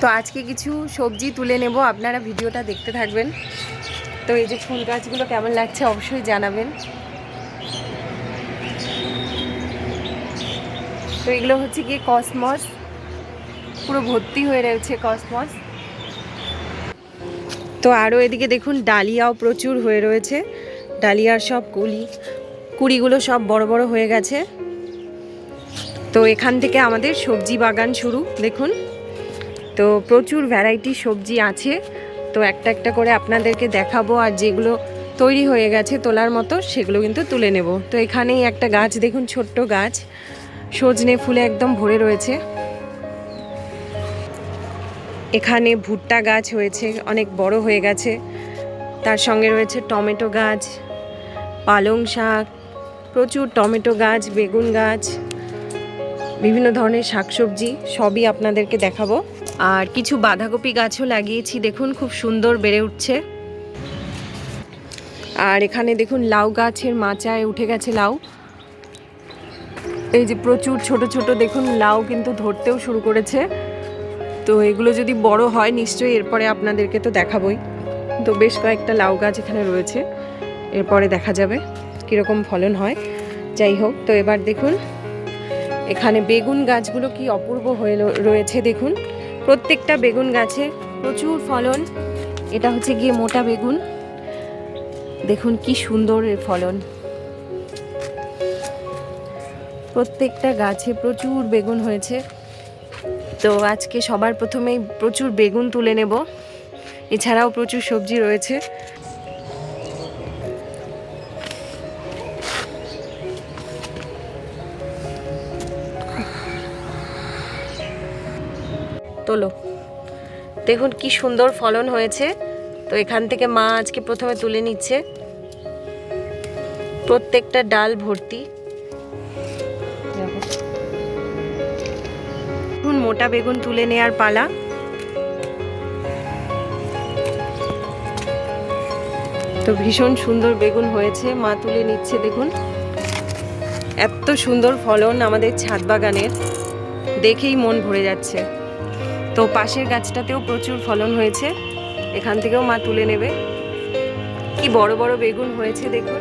তো আজকে কিছু সবজি তুলে নেব, আপনারা ভিডিওটা দেখতে থাকবেন। তো এই যে ফুল গাছগুলো কেমন লাগছে অবশ্যই জানাবেন। তো এগুলো হচ্ছে গিয়ে কসমস, পুরো ভর্তি হয়ে রয়েছে কসমস। তো আরও এদিকে দেখুন, ডালিয়াও প্রচুর হয়ে রয়েছে। ডালিয়ার সব কুলি, কুড়িগুলো সব বড় বড় হয়ে গেছে। তো এখান থেকে আমাদের সবজি বাগান শুরু, দেখুন। তো প্রচুর ভ্যারাইটি সবজি আছে। তো একটা একটা করে আপনাদেরকে দেখাবো আর যেগুলো তৈরি হয়ে গেছে তোলার মতো, সেগুলো কিন্তু তুলে নেব। তো এখানেই একটা গাছ, দেখুন ছোট্ট গাছ। সজনে ফুলে একদম ভরে রয়েছে। এখানে ভুট্টা গাছ হয়েছে, অনেক বড় হয়ে গেছে। তার সঙ্গে রয়েছে টমেটো গাছ, পালং শাক, প্রচুর টমেটো গাছ, বেগুন গাছ, বিভিন্ন ধরনের শাকসবজি, সবই আপনাদেরকে দেখাবো। আর কিছু বাঁধাকপি গাছও লাগিয়েছি। দেখুন, খুব সুন্দর বেড়ে উঠছে। আর এখানে দেখুন, লাউ গাছের মাচায় উঠে গেছে লাউ। এই যে প্রচুর ছোট ছোট, দেখুন, লাউ কিন্তু ধরতেও শুরু করেছে। তো এগুলো যদি বড় হয়, নিশ্চয়ই এরপরে আপনাদেরকে তো দেখাবই। তো বেশ কয়েকটা লাউ গাছ এখানে রয়েছে। এরপরে দেখা যাবে কীরকম ফলন হয়। যাই হোক, তো এবার দেখুন, এখানে বেগুন গাছগুলো কি অপূর্ব হয়ে রয়েছে, দেখুন। প্রত্যেকটা বেগুন গাছে প্রচুর ফলন। এটা হচ্ছে গিয়ে মোটা বেগুন। দেখুন কি সুন্দর ফলন। প্রত্যেকটা গাছে প্রচুর বেগুন হয়েছে। তো আজকে সবার প্রথমেই প্রচুর বেগুন তুলে নেব। এছাড়াও প্রচুর সবজি রয়েছে। তোলো। দেখুন কি সুন্দর ফলন হয়েছে। তো এখান থেকে মা আজকে প্রথমে তুলে নিচ্ছে। প্রত্যেকটা ডাল ভর্তি। দেখুন মোটা বেগুন তুলে নেয়ার পালা। তো ভীষণ সুন্দর বেগুন হয়েছে। মা তুলে নিচ্ছে, দেখুন। এত সুন্দর ফলন আমাদের ছাদ বাগানের। দেখেই মন ভরে যাচ্ছে। তো পাশের গাছটাতেও প্রচুর ফলন হয়েছে। এখান থেকেও মা তুলে নেবে। কি বড় বড় বেগুন হয়েছে দেখুন।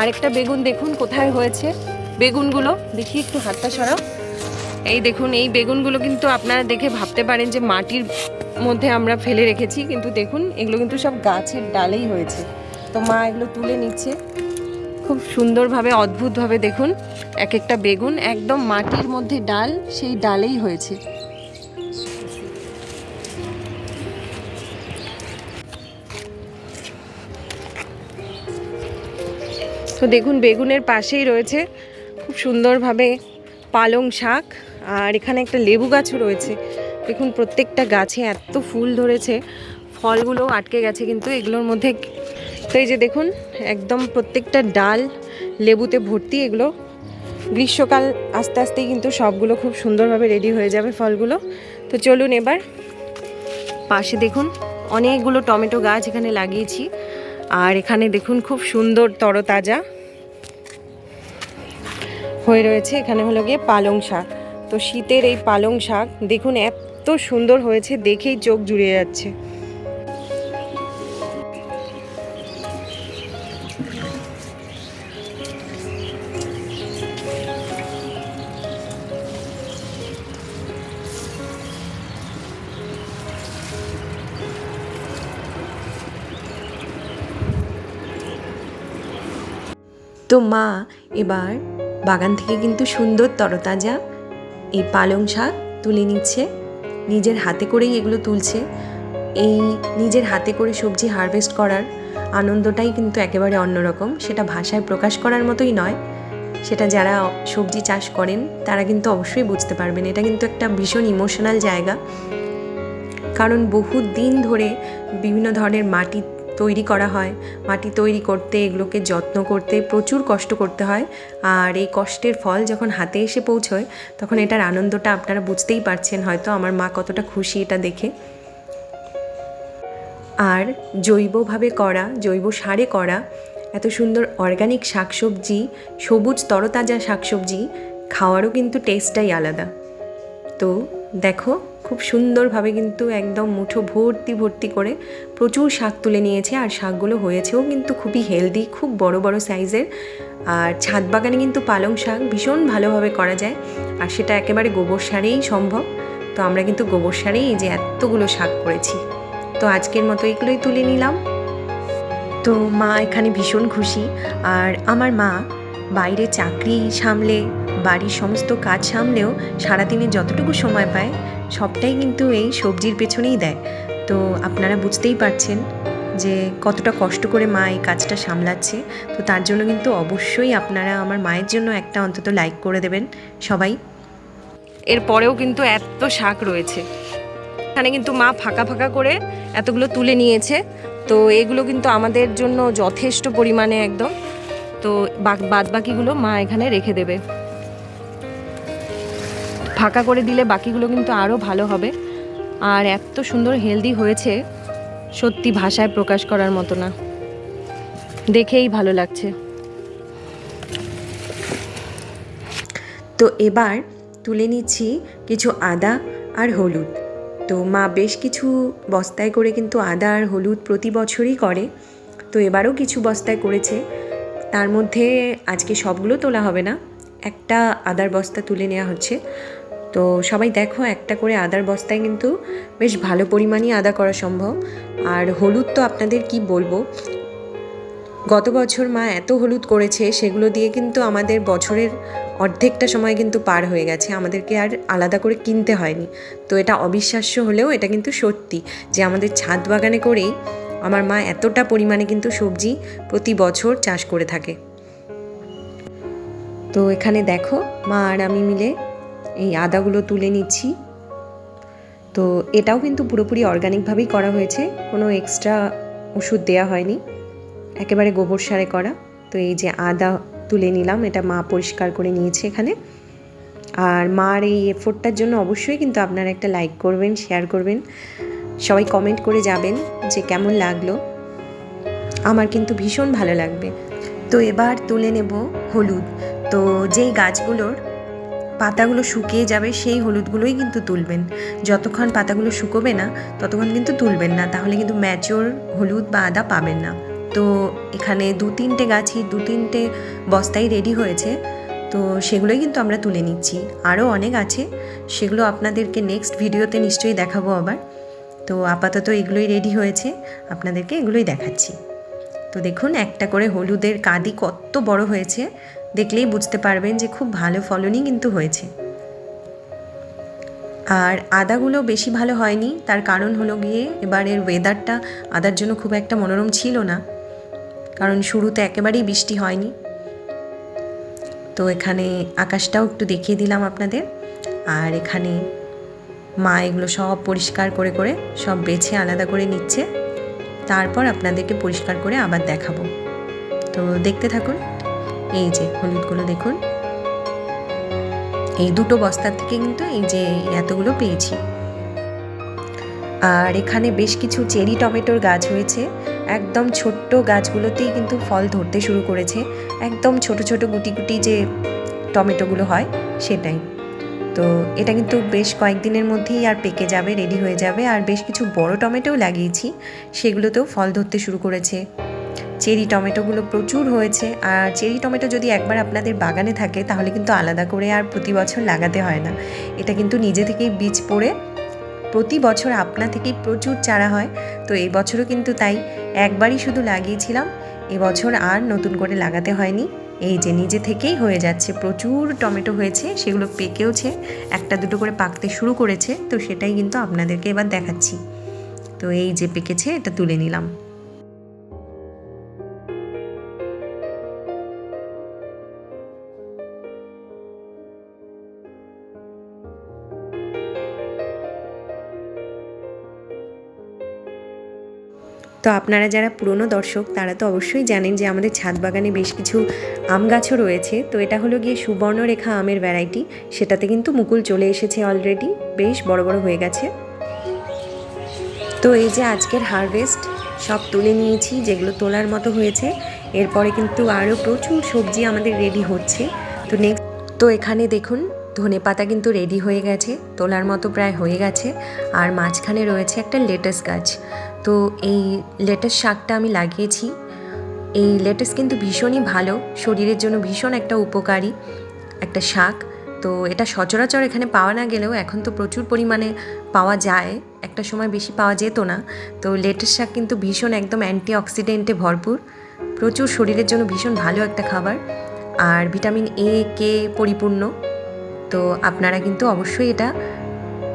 আরেকটা বেগুন দেখুন কোথায় হয়েছে। বেগুনগুলো, দেখি একটু হাতটা সরাও। এই দেখুন, এই বেগুনগুলো কিন্তু আপনারা দেখে ভাবতে পারেন যে মাটির মধ্যে আমরা ফেলে রেখেছি, কিন্তু দেখুন, এগুলো কিন্তু সব গাছের ডালেই হয়েছে। তো মা এগুলো তুলে নিচ্ছে। খুব সুন্দরভাবে, অদ্ভুতভাবে দেখুন এক একটা বেগুন একদম মাটির মধ্যে ডাল, সেই ডালেই হয়েছে। তো দেখুন, বেগুনের পাশেই রয়েছে খুব সুন্দরভাবে পালং শাক, আর এখানে একটা লেবু গাছও রয়েছে। দেখুন, প্রত্যেকটা গাছে এত ফুল ধরেছে, ফলগুলো আটকে গেছে, কিন্তু এগুলোর মধ্যে তো এই যে দেখুন, একদম প্রত্যেকটা ডাল লেবুতে ভর্তি এগুলো। গ্রীষ্মকাল আস্তে আস্তেই কিন্তু সবগুলো খুব সুন্দরভাবে রেডি হয়ে যাবে ফলগুলো। তো চলুন এবার পাশে দেখুন, অনেকগুলো টমেটো গাছ এখানে লাগিয়েছি। আর এখানে দেখুন, খুব সুন্দর তরতাজা হয়ে রয়েছে। এখানে হলো গিয়ে পালং শাক। তো শীতের এই পালং শাক দেখুন, এত সুন্দর হয়েছে, দেখেই চোখ জুড়িয়ে যাচ্ছে। তো মা, এবার বাগান থেকে কিন্তু সুন্দর তরতাজা এই পালং শাক তুলে নিচ্ছে। নিজের হাতে করেই এগুলো তুলছে। এই নিজের হাতে করে সবজি হারভেস্ট করার আনন্দটাই কিন্তু একেবারে অন্যরকম। সেটা ভাষায় প্রকাশ করার মতোই নয়। সেটা যারা সবজি চাষ করেন, তারা কিন্তু অবশ্যই বুঝতে পারবেন। এটা কিন্তু একটা ভীষণ ইমোশনাল জায়গা। কারণ বহু দিন ধরে বিভিন্ন ধরনের মাটি তৈরি করা হয়। মাটি তৈরি করতে, এগুলোকে যত্ন করতে প্রচুর কষ্ট করতে হয়। আর এই কষ্টের ফল যখন হাতে এসে পৌঁছয়, তখন এটার আনন্দটা আপনারা বুঝতেই পারছেন, হয়তো আমার মা কতটা খুশি এটা দেখে। আর জৈবভাবে করা, জৈব সারে করা, এত সুন্দর অর্গানিক শাকসবজি, সবুজ তরতাজা শাকসবজি, খাওয়ারও কিন্তু টেস্টটাই আলাদা। তো দেখো খুব সুন্দরভাবে কিন্তু একদম মুঠো ভর্তি ভর্তি করে প্রচুর শাক তুলে নিয়েছে আর শাকগুলো হয়েছেও কিন্তু খুবই হেলদি, খুব বড় বড় সাইজের। আর ছাদ বাগানে কিন্তু পালং শাক ভীষণ ভালোভাবে করা যায় আর সেটা একেবারে গোবর সারেই সম্ভব। তো আমরা কিন্তু গোবর সারেই এই যে এতগুলো শাক করেছি। তো আজকের মতো এগুলোই তুলে নিলাম। তো মা এখানে ভীষণ খুশি আর আমার মা বাইরে চাকরি সামলে, বাড়ির সমস্ত কাজ সামলেও সারাদিনে যতটুকু সময় পায় সবটাই কিন্তু এই সবজির পেছনেই দেয়। তো আপনারা বুঝতেই পারছেন যে কতটা কষ্ট করে মা এই কাজটা সামলাচ্ছে। তো তার জন্য কিন্তু অবশ্যই আপনারা আমার মায়ের জন্য একটা অন্তত লাইক করে দেবেন সবাই। এরপরেও কিন্তু এত শাক রয়েছে। এখানে কিন্তু মা ফাঁকা ফাঁকা করে এতগুলো তুলে নিয়েছে। তো এগুলো কিন্তু আমাদের জন্য যথেষ্ট পরিমাণে একদম। তো বাদ বাকিগুলো মা এখানে রেখে দেবে। ফাঁকা করে দিলে বাকিগুলো কিন্তু আরও ভালো হবে। আর এত সুন্দর হেলদি হয়েছে, সত্যি ভাষায় প্রকাশ করার মতো না। দেখেই ভালো লাগছে। তো এবার তুলে নিচ্ছি কিছু আদা আর হলুদ। তো মা বেশ কিছু বস্তায় করে কিন্তু আদা আর হলুদ প্রতি বছরই করে। তো এবারও কিছু বস্তায় করেছে। তার মধ্যে আজকে সবগুলো তোলা হবে না। একটা আদার বস্তা তুলে নেওয়া হচ্ছে। তো সবাই দেখো, একটা করে আদার বস্তায় কিন্তু বেশ ভালো পরিমাণই আদা করা সম্ভব। আর হলুদ তো আপনাদের কি বলব? গত বছর মা এত হলুদ করেছে, সেগুলো দিয়ে কিন্তু আমাদের বছরের অর্ধেকটা সময় কিন্তু পার হয়ে গেছে। আমাদেরকে আর আলাদা করে কিনতে হয়নি। তো এটা অবিশ্বাস্য হলেও এটা কিন্তু সত্যি যে আমাদের ছাদ বাগানে করেই আমার মা এতটা পরিমাণে কিন্তু সবজি প্রতি বছর চাষ করে থাকে। তো এখানে দেখো, মা আর আমি মিলে এই আদাগুলো তুলে নিচ্ছি। তো এটাও কিন্তু পুরোপুরি অর্গানিকভাবেই করা হয়েছে, কোনো এক্সট্রা ওষুধ দেওয়া হয়নি। একেবারে গোবর সারে করা। তো এই যে আদা তুলে নিলাম, এটা মা পরিষ্কার করে নিয়েছে এখানে। আর মার এই এফোর্টটার জন্য অবশ্যই কিন্তু আপনারা একটা লাইক করবেন শেয়ার করবেন। সবাই কমেন্ট করে যাবেন যে কেমন লাগল। আমার কিন্তু ভীষণ ভালো লাগবে। তো এবার তুলে নেব হলুদ। তো যেই গাছগুলোর পাতাগুলো শুকিয়ে যাবে সেই হলুদগুলোই কিন্তু তুলবেন। যতক্ষণ পাতাগুলো শুকোবে না, ততক্ষণ কিন্তু তুলবেন না, তাহলে কিন্তু ম্যাচিওর হলুদ বা আদা পাবেন না। তো এখানে দু তিনটে গাছই দু তিনটে বস্তাই রেডি হয়েছে। তো সেগুলোই কিন্তু আমরা তুলে নিচ্ছি। আরও অনেক আছে, সেগুলো আপনাদেরকে নেক্সট ভিডিওতে নিশ্চয়ই দেখাবো আবার। তো আপাতত এগুলোই রেডি হয়েছে, আপনাদেরকে এগুলোই দেখাচ্ছি। তো দেখুন, একটা করে হলুদের কাদি কত বড় হয়েছে। দেখলেই বুঝতে পারবেন যে খুব ভালো ফলনই কিন্তু হয়েছে। আর আদাগুলো বেশি ভালো হয়নি, তার কারণ হলো গিয়ে এবারের ওয়েদারটা আদার জন্য খুব একটা মনোরম ছিল না। কারণ শুরুতে একেবারেই বৃষ্টি হয়নি। তো এখানে আকাশটাও একটু দেখিয়ে দিলাম আপনাদের। আর এখানে মা এগুলো সব পরিষ্কার করে করে সব বেছে আলাদা করে নিচ্ছে। তারপর আপনাদেরকে পরিষ্কার করে আবার দেখাবো। তো দেখতে থাকুন। এই যে হলুদগুলো দেখুন। এই দুটো বস্তার থেকে কিন্তু এই যে এতগুলো পেয়েছি। আর এখানে বেশ কিছু চেরি টমেটোর গাছ হয়েছে। একদম ছোট্ট গাছগুলোতেই কিন্তু ফল ধরতে শুরু করেছে। একদম ছোট ছোট গুটি গুটি যে টমেটোগুলো হয় সেটাই। তো এটা কিন্তু বেশ কয়েকদিনের মধ্যেই আর পেকে যাবে, রেডি হয়ে যাবে। আর বেশ কিছু বড় টমেটোও লাগিয়েছি। সেগুলোতেও ফল ধরতে শুরু করেছে। চেরি টমেটোগুলো প্রচুর হয়েছে। আর চেরি টমেটো যদি একবার আপনাদের বাগানে থাকে, তাহলে কিন্তু আলাদা করে আর প্রতি বছর লাগাতে হয় না। এটা কিন্তু নিজে থেকেই বীজ পড়ে, প্রতি বছর আপনা থেকেই প্রচুর চারা হয়। তো এই বছরও কিন্তু তাই, একবারই শুধু লাগিয়েছিলাম এবছর আর নতুন করে লাগাতে হয়নি। এই যে নিজে থেকেই হয়ে যাচ্ছে, প্রচুর টমেটো হয়েছে, সেগুলো পেকেওছে, একটা দুটো করে পাকতে শুরু করেছে, তো সেটাই কিন্তু আপনাদেরকে এবার দেখাচ্ছি। তো এই যে পেকেছে, এটা তুলে নিলাম। তো আপনারা যারা পুরনো দর্শক, তারা তো অবশ্যই জানেন যে আমাদের ছাদ বাগানে বেশ কিছু আম গাছও রয়েছে। তো এটা হলো গিয়ে সুবর্ণরেখা আমের ভ্যারাইটি সেটাতে কিন্তু মুকুল চলে এসেছে অলরেডি বেশ বড় বড় হয়ে গেছে। তো এই যে আজকের হারভেস্ট সব তুলে নিয়েছি, যেগুলো তোলার মতো হয়েছে। এরপরে কিন্তু আরও প্রচুর সবজি আমাদের রেডি হচ্ছে। তো নেক্সট তো এখানে দেখুন, ধনে পাতা কিন্তু রেডি হয়ে গেছে। তোলার মতো প্রায় হয়ে গেছে। আর মাঝখানে রয়েছে একটা লেটাস গাছ। তো এই লেটাস শাকটা আমি লাগিয়েছি। এই লেটাস কিন্তু ভীষণই ভালো, শরীরের জন্য ভীষণ একটা উপকারী একটা শাক। তো এটা সচরাচর এখানে পাওয়া না গেলেও এখন তো প্রচুর পরিমাণে পাওয়া যায়, একটা সময় বেশি পাওয়া যেত না। তো লেটাস শাক কিন্তু ভীষণ একদম অ্যান্টি অক্সিডেন্টে ভরপুর, প্রচুর শরীরের জন্য ভীষণ ভালো একটা খাবার। আর ভিটামিন এ, কে পরিপূর্ণ, তো আপনারা কিন্তু অবশ্যই এটা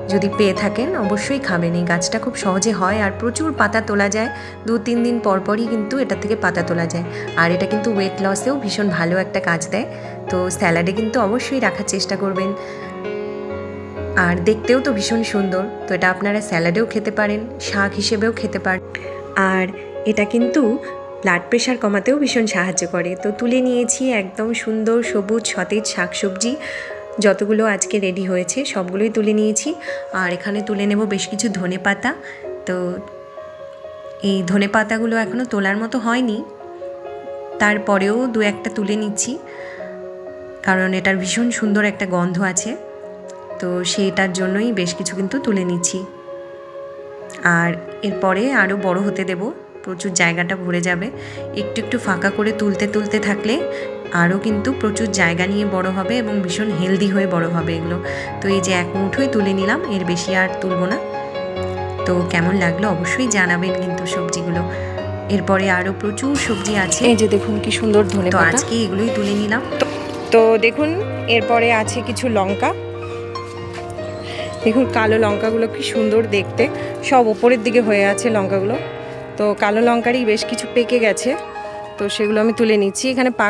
যদি পেয়ে থাকেন, অবশ্যই খাবেন। এই গাছটা খুব সহজে হয় আর প্রচুর পাতা তোলা যায়। দু, তিন দিন পর পরই কিন্তু এটা থেকে পাতা তোলা যায়। আর এটা কিন্তু ওয়েট লসেও ভীষণ ভালো একটা কাজ দেয়। তো স্যালাডে কিন্তু অবশ্যই রাখার চেষ্টা করবেন। আর দেখতেও তো ভীষণ সুন্দর। তো এটা আপনারা স্যালাডেও খেতে পারেন, শাক হিসেবেও খেতে পারেন আর এটা কিন্তু ব্লাড প্রেশার কমাতেও ভীষণ সাহায্য করে। তো তুলে নিয়েছি একদম সুন্দর সবুজ সতেজ শাকসবজি। যতগুলো আজকে রেডি হয়েছে, সবগুলোই তুলে নিয়েছি। আর এখানে তুলে নেব বেশ কিছু ধনে পাতা। তো এই ধনে পাতাগুলো এখনও তোলার মতো হয়নি। তারপরেও দু একটা তুলে নিচ্ছি। কারণ এটার ভীষণ সুন্দর একটা গন্ধ আছে। তো সেইটার জন্যই বেশ কিছু কিন্তু তুলে নিচ্ছি। আর এরপরে আরও বড় হতে দেব। প্রচুর জায়গাটা ভরে যাবে। একটু একটু ফাঁকা করে তুলতে তুলতে থাকলে আরও কিন্তু প্রচুর জায়গা নিয়ে বড় হবে এবং ভীষণ হেলদি হয়ে বড় হবে এগুলো। তো এই যে এক মুঠোই তুলে নিলাম এর বেশি আর তুলবো না। তো কেমন লাগল অবশ্যই জানাবেন কিন্তু সবজিগুলো। এরপরে আরও প্রচুর সবজি আছে। এই যে দেখুন কি সুন্দর ধনে তো আজকে এগুলোই তুলে নিলাম। তো দেখুন এরপরে আছে কিছু লঙ্কা। দেখুন কালো লঙ্কাগুলো কি সুন্দর দেখতে। সব ওপরের দিকে হয়ে আছে লঙ্কাগুলো। তো কালো লঙ্কারই বেশ কিছু পেকে গেছে। তো সেগুলো আমি তুলে নিচ্ছি। এখানে পা,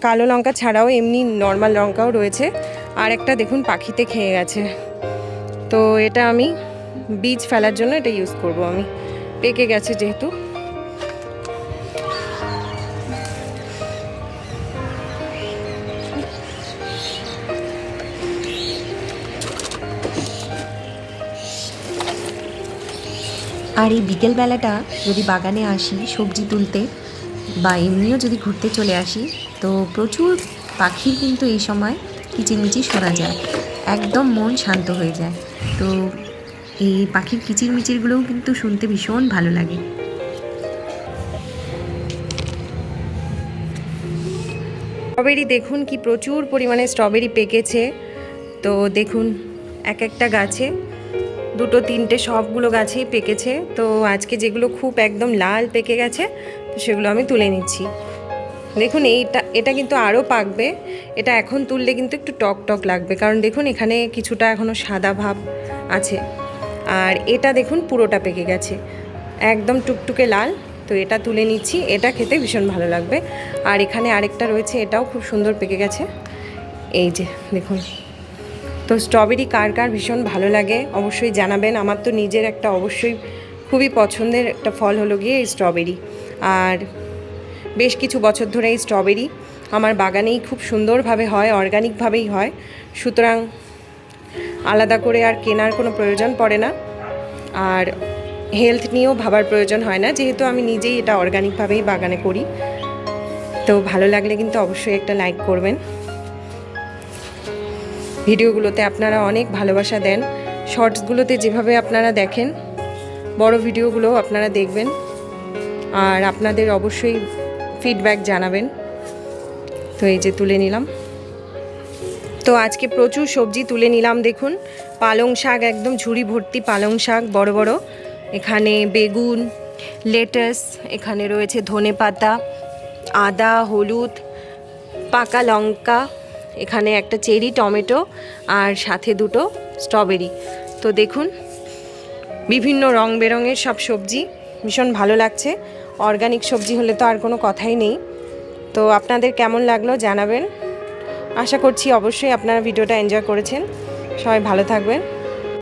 কালো লঙ্কা ছাড়াও এমনি নর্মাল লঙ্কাও রয়েছে। আর একটা দেখুন পাখিতে খেয়ে গেছে। তো এটা আমি বীজ ফেলার জন্য এটা ইউজ করব আমি। পেকে গেছে যেহেতু। আর এই বিকেলবেলাটা যদি বাগানে আসি সবজি তুলতে, বা এমনিও যদি ঘুরতে চলে আসি, তো প্রচুর পাখি কিন্তু এই সময় কিচিরমিচির শোনা যায়। একদম মন শান্ত হয়ে যায়। তো এই পাখির কিচিরমিচিরগুলোও কিন্তু শুনতে ভীষণ ভালো লাগে। স্ট্রবেরি দেখুন, কি প্রচুর পরিমাণে স্ট্রবেরি পেকেছে। তো দেখুন, এক একটা গাছে দুটো, তিনটে সবগুলো গাছেই পেকেছে। তো আজকে যেগুলো খুব একদম লাল পেকে গেছে, তো সেগুলো আমি তুলে নিচ্ছি। দেখুন, এইটা, এটা কিন্তু আরও পাকবে। এটা এখন তুললে কিন্তু একটু টক টক লাগবে। কারণ দেখুন, এখানে কিছুটা এখনও সাদা ভাব আছে। আর এটা দেখুন, পুরোটা পেকে গেছে। একদম টুকটুকে লাল। তো এটা তুলে নিচ্ছি। এটা খেতে ভীষণ ভালো লাগবে। আর এখানে আরেকটা রয়েছে, এটাও খুব সুন্দর পেকে গেছে। এই যে, দেখুন। তো স্ট্রবেরি কার কার ভীষণ ভালো লাগে অবশ্যই জানাবেন। আমার তো নিজের একটা অবশ্যই খুবই পছন্দের একটা ফল হলো গিয়ে এই স্ট্রবেরি। আর বেশ কিছু বছর ধরে এই স্ট্রবেরি আমার বাগানেই খুব সুন্দরভাবে হয় অর্গানিকভাবেই হয়। সুতরাং আলাদা করে আর কেনার কোনো প্রয়োজন পড়ে না। আর হেলথ নিয়েও ভাবার প্রয়োজন হয় না, যেহেতু আমি নিজেই এটা অর্গানিকভাবেই বাগানে করি। তো ভালো লাগলে কিন্তু অবশ্যই একটা লাইক করবেন। ভিডিওগুলোতে আপনারা অনেক ভালোবাসা দেন। শর্টসগুলোতে যেভাবে আপনারা দেখেন, বড় ভিডিওগুলোও আপনারা দেখবেন। আর আপনাদের অবশ্যই ফিডব্যাক জানাবেন। তো এই যে তুলে নিলাম। তো আজকে প্রচুর সবজি তুলে নিলাম, দেখুন। পালং শাক, একদম ঝুড়ি ভর্তি পালং শাক, বড় বড়। এখানে বেগুন, লেটাস, এখানে রয়েছে ধনে পাতা আদা, হলুদ, পাকা লঙ্কা। এখানে একটা চেরি, টমেটো আর সাথে দুটো স্ট্রবেরি। তো দেখুন, বিভিন্ন রং বেরঙের সব সবজি, ভীষণ ভালো লাগছে। অর্গানিক সবজি হলে তো আর কোনো কথাই নেই। তো আপনাদের কেমন লাগল জানাবেন। আশা করছি অবশ্যই আপনারা ভিডিওটা এনজয় করেছেন। সবাই ভালো থাকবেন।